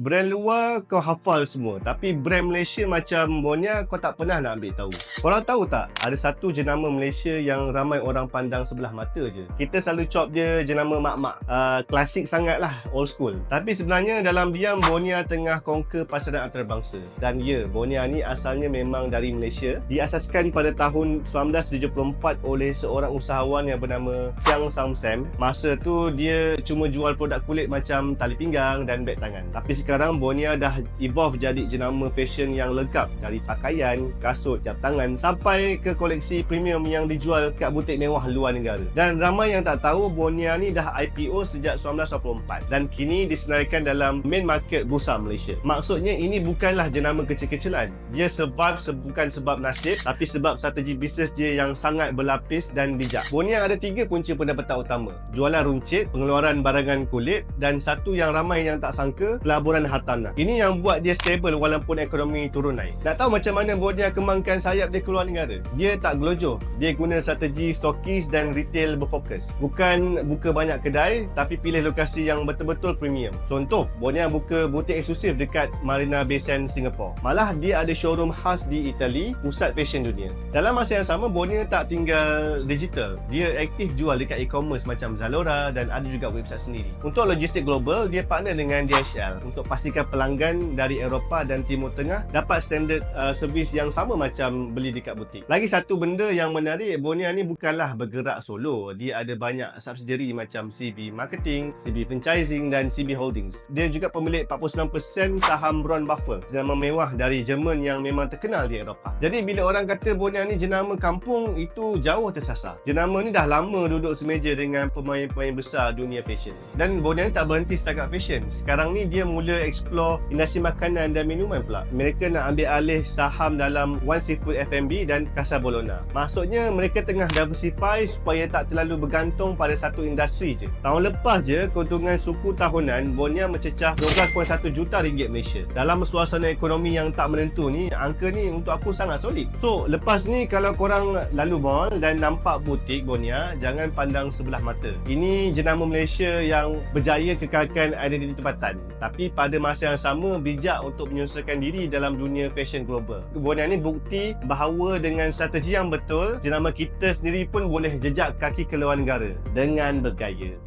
Brand luar kau hafal semua. Tapi brand Malaysia macam Bonia Kau tak pernah nak ambil tahu. Korang tahu tak Ada satu jenama Malaysia Yang ramai orang pandang sebelah mata je. Kita selalu cop dia jenama mak-mak uh, Klasik sangat lah Old school. Tapi sebenarnya dalam diam Bonia tengah conquer pasaran antarabangsa. Dan ya Bonia ni asalnya memang dari Malaysia. Diasaskan pada tahun 1974 Oleh seorang usahawan yang bernama Chiang Sam Sam. Masa tu dia cuma jual produk kulit macam tali pinggang dan beg tangan. Tapi sekarang Bonia dah evolve jadi jenama fashion yang lengkap dari pakaian, kasut, jam tangan sampai ke koleksi premium yang dijual kat butik mewah luar negara. Dan ramai yang tak tahu Bonia ni dah IPO sejak 1984 dan kini disenaraikan dalam main market bursa Malaysia. Maksudnya ini bukanlah jenama kecil-kecilan. Dia survive bukan sebab nasib tapi sebab strategi bisnes dia yang sangat berlapis dan bijak. Bonia ada tiga kunci pendapatan utama. Jualan runcit, pengeluaran barangan kulit dan satu yang ramai yang tak sangka, pelaburan pengeluaran hartanah. Ini yang buat dia stable walaupun ekonomi turun naik. Nak tahu macam mana dia kembangkan sayap dia keluar negara? Dia tak gelojoh. Dia guna strategi stokis dan retail berfokus. Bukan buka banyak kedai tapi pilih lokasi yang betul-betul premium. Contoh, Bonia buka butik eksklusif dekat Marina Bay Sands, Singapore. Malah dia ada showroom khas di Itali, pusat fashion dunia. Dalam masa yang sama, Bonia tak tinggal digital. Dia aktif jual dekat e-commerce macam Zalora dan ada juga website sendiri. Untuk logistik global, dia partner dengan DHL untuk pastikan pelanggan dari Eropah dan Timur Tengah dapat standard uh, servis yang sama macam beli dekat butik. Lagi satu benda yang menarik, Bonia ni bukanlah bergerak solo. Dia ada banyak subsidiary macam CB Marketing, CB Franchising dan CB Holdings. Dia juga pemilik 49% saham Braun Buffel, jenama mewah dari Jerman yang memang terkenal di Eropah. Jadi bila orang kata Bonia ni jenama kampung, itu jauh tersasar. Jenama ni dah lama duduk semeja dengan pemain-pemain besar dunia fashion. Dan Bonia ni tak berhenti setakat fashion. Sekarang ni dia mula explore industri makanan dan minuman pula. Mereka nak ambil alih saham dalam One Seafood F&B dan Casa Bologna. Maksudnya mereka tengah diversify supaya tak terlalu bergantung pada satu industri je. Tahun lepas je, keuntungan suku tahunan Bonia mencecah 12.1 juta ringgit Malaysia. Dalam suasana ekonomi yang tak menentu ni, angka ni untuk aku sangat solid. So, lepas ni kalau korang lalu mall dan nampak butik Bonia, jangan pandang sebelah mata. Ini jenama Malaysia yang berjaya kekalkan identiti tempatan. Tapi pada masa yang sama bijak untuk menyelesaikan diri dalam dunia fashion global. Kebonan ini bukti bahawa dengan strategi yang betul, jenama kita sendiri pun boleh jejak kaki ke luar negara dengan bergaya.